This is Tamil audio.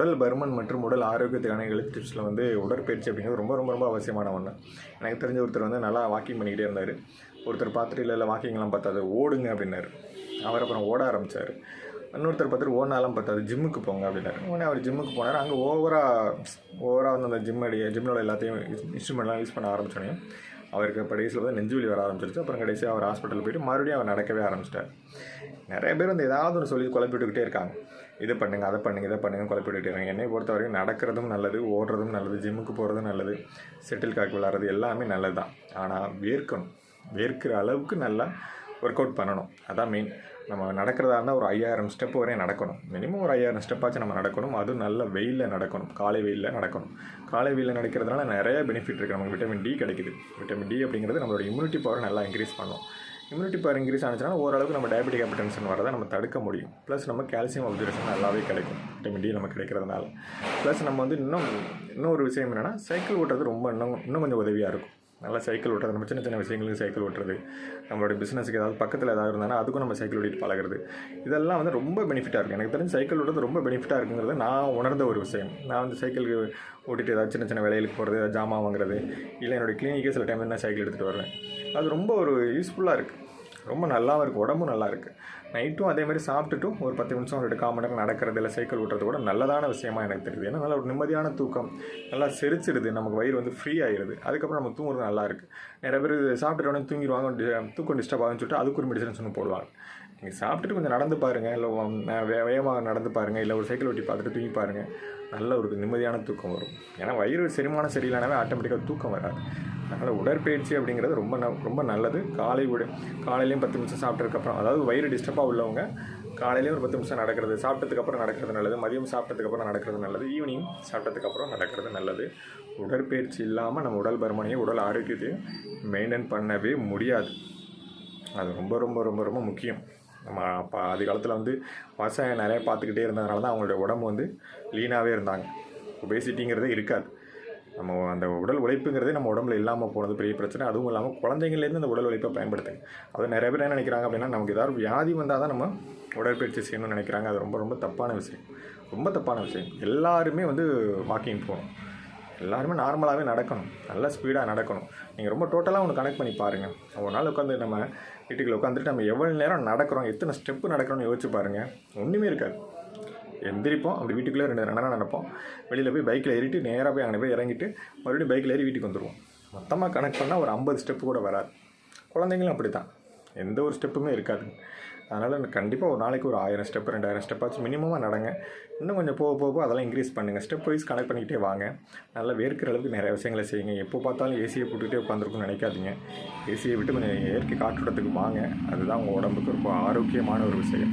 உடல் பருமன் மற்றும் உடல் ஆரோக்கியத்துக்கான ஹெல்த் டிப்ஸில் வந்து உடற்பயிற்சி அப்படிங்கிறது ரொம்ப ரொம்ப ரொம்ப அவசியமான ஒன்று எனக்கு தெரிஞ்ச ஒருத்தர் வந்து நல்லா வாக்கிங் பண்ணிக்கிட்டே இருந்தார். ஒருத்தர் பார்த்துட்டு இல்லை இல்லை வாக்கிங்லாம் பார்த்தாது ஓடுங்க அப்படின்னாரு. அவர் அப்புறம் ஓட ஆரம்பித்தார் இன்னொருத்தர் பார்த்துட்டு ஓடினாலும் பார்த்தாது ஜிம்முக்கு போங்க அப்படின்னாரு. உடனே அவர் ஜிம்முக்கு போனார். அங்கே ஓவராக ஓவராக வந்து அந்த ஜிம் அடி ஜிம்மோட எல்லாத்தையும் இன்ஸ்ட்ருமெண்ட்லாம் யூஸ் பண்ண ஆரம்பிச்சோடனே அவருக்கு கடைசியில் வந்து நெஞ்சுவலி வர ஆரம்பிச்சிருச்சு. அப்புறம் கடைசியாக அவர் ஹாஸ்பிட்டல் போயிட்டு மறுபடியும் அவர் நடக்கவே ஆரம்பிச்சிட்டார். நிறைய பேர் வந்து ஏதாவது ஒன்று சொல்லி குழப்பிட்டுக்கிட்டே இருக்காங்க. இது பண்ணுங்க அதை பண்ணுங்க இதை பண்ணுங்க குழப்பிட்டுக்கிட்டே இருக்காங்க. என்னை பொறுத்த வரைக்கும் நடக்கிறதும் நல்லது ஓடுறதும் நல்லது ஜிம்முக்கு போகிறதும் நல்லது செட்டில் காக்கு விளாட்றது எல்லாமே நல்லது தான் ஆனால் வேர்க்கணும். வேர்க்கிற அளவுக்கு நல்லா ஒர்க் அவுட் பண்ணணும். அதான் மெயின் நம்ம நடக்கிறதா இருந்தால் ஒரு ஐயாயிரம் ஸ்டெப் வரையும் நடக்கணும். மினிமம் ஒரு ஐயாயிரம் ஸ்டெப்பாச்சும் நம்ம நடக்கணும். அதுவும் நல்ல வெயிலில் நடக்கணும். காலை வெயிலில் நடக்கணும். காலை வெயிலில் நடக்கிறதுனால நிறைய பெனிஃபிட் இருக்குது நமக்கு விட்டமின் டி கிடைக்குது. விட்டமின் டி அப்படிங்கிறது நம்மளோட இம்யூனிட்டி பவர் நல்லா இன்க்ரீஸ் பண்ணும். இம்யூனிட்டி பவர் இன்க்ரீஸ் ஆனிச்சுன்னா ஓரளவுக்கு நம்ம டயபெட்டிக் ஹைப்பர்டென்ஷன் வரதை நம்ம தடுக்க முடியும். ப்ளஸ் நம்ம கால்சியம் அப்சர்வேஷன் நல்லாவே கிடைக்கும். விட்டமின் டி நமக்கு கிடைக்கிறதுனால. ப்ளஸ் நம்ம வந்து இன்னும் இன்னொரு விஷயம் என்னென்னா சைக்கிள் ஓட்டுறது ரொம்ப இன்னும் இன்னும் கொஞ்சம் உதவியாக இருக்கும். நல்லா சைக்கிள் ஓட்டுறது. நம்ம சின்ன சின்ன விஷயங்களுக்கு சைக்கிள் ஓட்டுறது. நம்மளோட பிஸ்னஸுக்கு ஏதாவது பக்கத்தில் ஏதாவது இருந்தாலும் அதுக்கும் நம்ம சைக்கிள் ஓட்டிட்டு பழகிறது. இதெல்லாம் வந்து ரொம்ப பெனிஃபிட்டாக இருக்குது எனக்கு தெரிஞ்சு சைக்கிள் ஓட்டுறது ரொம்ப பெனிஃபிட்டாக இருக்குங்கிறது நான் உணர்ந்த ஒரு விஷயம். நான் வந்து சைக்கிள் ஓட்டிட்டு ஏதாவது சின்ன சின்ன வேலைகளுக்கு போகிறது ஏதாவது ஜாமான் வாங்குறது இல்லை என்னோடய கிளினிக்கே சில டைம் நான் சைக்கிள் எடுத்துகிட்டு வருவேன். அது ரொம்ப ஒரு யூஸ்ஃபுல்லாக இருக்குது ரொம்ப நல்லாவும் இருக்குது உடம்பும் நல்லா இருக்குது நைட்டும் அதே மாதிரி சாப்பிட்டுட்டும் ஒரு பத்து நிமிஷம் ரெண்டு கால் மணி நேரம் நடக்கிறது இல்லை சைக்கிள் ஓட்டுறது கூட நல்லதான விஷயமா எனக்கு தெரியுது. ஏன்னா நல்ல ஒரு நிம்மதியான தூக்கம் நல்லா செரிச்சிடுது நமக்கு வயிறு வந்து ஃப்ரீ ஆயிடுது அதுக்கப்புறம் நம்ம தூங்குறது நல்லா இருக்குது நிறைய பேர் சாப்பிட்டுட்டு உடனே தூங்கிடுவாங்க தூக்கம் டிஸ்டர்ப் ஆகுன்னு சொல்லிட்டு அதுக்கு ஒரு மெடிசன்ஸ் ஒன்று போடுவாங்க. நீங்கள் சாப்பிட்டுட்டு கொஞ்சம் நடந்து பாருங்கள் இல்லை வே வேகமாக நடந்து பாருங்கள் இல்லை ஒரு சைக்கிள் ஓட்டி பார்த்துட்டு தூங்கி பாருங்கள் நல்ல ஒரு நிம்மதியான தூக்கம் வரும். ஏன்னா வயிறு செரிமானம் சரியில்லைனாவே ஆட்டோமேட்டிக்காக தூக்கம் வராது. அதனால் உடற்பயிற்சி அப்படிங்கிறது ரொம்ப ந ரொம்ப நல்லது. காலை விட காலையிலையும் பத்து நிமிஷம் சாப்பிட்டதுக்கப்புறம் அதாவது வயிறு டிஸ்டர்பாக உள்ளவங்க காலையிலையும் ஒரு பத்து நிமிஷம் நடக்கிறது சாப்பிட்டதுக்கப்புறம் நடக்கிறது நல்லது மதியம் சாப்பிட்டதுக்கப்புறம் நடக்கிறது நல்லது ஈவினிங் சாப்பிட்டதுக்கப்புறம் நடக்கிறது நல்லது. உடற்பயிற்சி இல்லாமல் நம்ம உடல் பருமனையும் உடல் ஆரோக்கியத்தையும் மெயின்டைன் பண்ணவே முடியாது. அது ரொம்ப ரொம்ப ரொம்ப ரொம்ப முக்கியம். நம்ம அப்போ ஆதி காலத்தில் வந்து விவசாயம் நிறையா பார்த்துக்கிட்டே இருந்ததுனால தான் அவங்களுடைய உடம்பு வந்து லீனாகவே இருந்தாங்க. ஒபேசிட்டிங்கிறதே இருக்காது. நம்ம அந்த உடல் உழைப்புங்கிறதே நம்ம உடம்புல இல்லாமல் போனது பெரிய பிரச்சனை. அதுவும் இல்லாமல் குழந்தைங்கள்லேருந்து அந்த உடல் உழைப்பை பயன்படுத்துங்க. அது நிறைய பேர் என்ன நினைக்கிறாங்க அப்படின்னா நமக்கு ஏதாவது வியாதி வந்தால் தான் நம்ம உடற்பயிற்சி செய்யணும்னு நினைக்கிறாங்க. அது ரொம்ப ரொம்ப தப்பான விஷயம். ரொம்ப தப்பான விஷயம். எல்லாருமே வந்து வாக்கிங் போகணும். எல்லாருமே நார்மலாகவே நடக்கணும். நல்ல ஸ்பீடாக நடக்கணும். நீங்கள் ரொம்ப டோட்டலாக ஒன்று கனெக்ட் பண்ணி பாருங்கள் ஒரு நாள் உட்காந்து நம்ம வீட்டுக்குள்ள உட்காந்துட்டு நம்ம எவ்வளோ நேரம் நடக்கிறோம் எத்தனை ஸ்டெப்பு நடக்கிறோம்னு யோசிச்சு பாருங்கள் ஒன்றுமே இருக்காது. எந்திரிப்போம். அப்படி வீட்டுக்குள்ளே ரெண்டு ரெண்டு நேரம் நடப்போம். வெளியில் போய் பைக்கில் ஏறிட்டு நேராக போய் அங்கே போய் இறங்கிட்டு மறுபடியும் பைக்கில் ஏறி வீட்டுக்கு வந்துடுவோம் மொத்தமாக கனெக்ட் பண்ணால் ஒரு ஐம்பது ஸ்டெப்பு கூட வராது. குழந்தைங்களும் அப்படி தான் எந்த ஒரு ஸ்டெப்புமே இருக்காது. அதனால் கண்டிப்பாக ஒரு நாளைக்கு ஒரு ஆயிரம் ஸ்டெப் ரெண்டாயிரம் ஸ்டெப்பாச்சும் மினிமமாக நடங்க. இன்னும் கொஞ்சம் போக போக போக அதெல்லாம் இன்க்ரீஸ் பண்ணுங்கள் ஸ்டெப் வைஸ் கனெக்ட் பண்ணிக்கிட்டே வாங்க. நல்லா வேர்க்கிற அளவுக்கு நிறைய விஷயங்களை செய்யுங்க. எப்போ பார்த்தாலும் ஏசியை போட்டுக்கிட்டே உட்காந்துருக்குன்னு நினைக்காதீங்க. ஏசியை விட்டு கொஞ்சம் இயற்கை காற்றோட்டத்துக்கு வாங்க. அதுதான் உங்கள் உடம்புக்கு ரொம்ப ஆரோக்கியமான ஒரு விஷயம்.